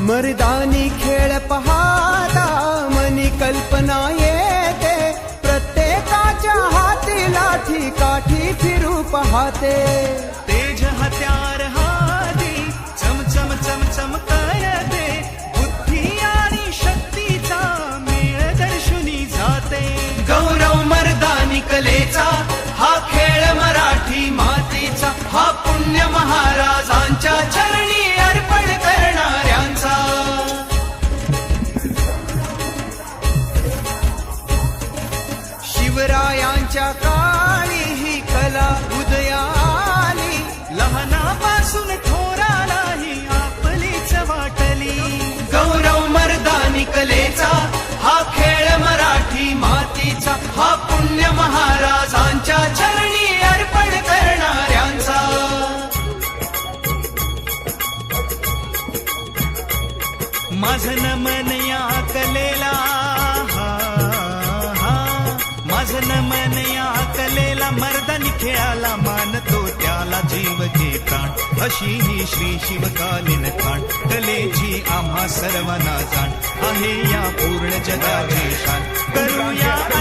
मर्दानी खेळ पहाता मनी कल्पना येते. प्रत्येकाच्या हाती लाठी काठी फिरू पाहते. तेज हत्यार हाती चम चम चम चम करते. बुद्धी आणि शक्तीचा मेळ दर्शनी जाते. गौरव मर्दानी कलेचा हा खेळ मराठी मातीचा हा पुण्य महाराजांच्या शिवरायांच्या काळी ही कला उदयाली. लहानापासून थोरालाही आपलीच वाटली. गौरव मर्दानी कलेचा हा खेळ मराठी मातीचा हा पुण्य महाराजांच्या चरणी अर्पण करणाऱ्यांचा. माझ नमन या कलेला माझं या कलेला मर्दानी खेळाला मानतो त्याला जीव घे प्राण अशी ही श्री शिवकालीन खाण कलेची आम्हा सर्वांना जाण. आहे या पूर्ण जगाची शान. करूया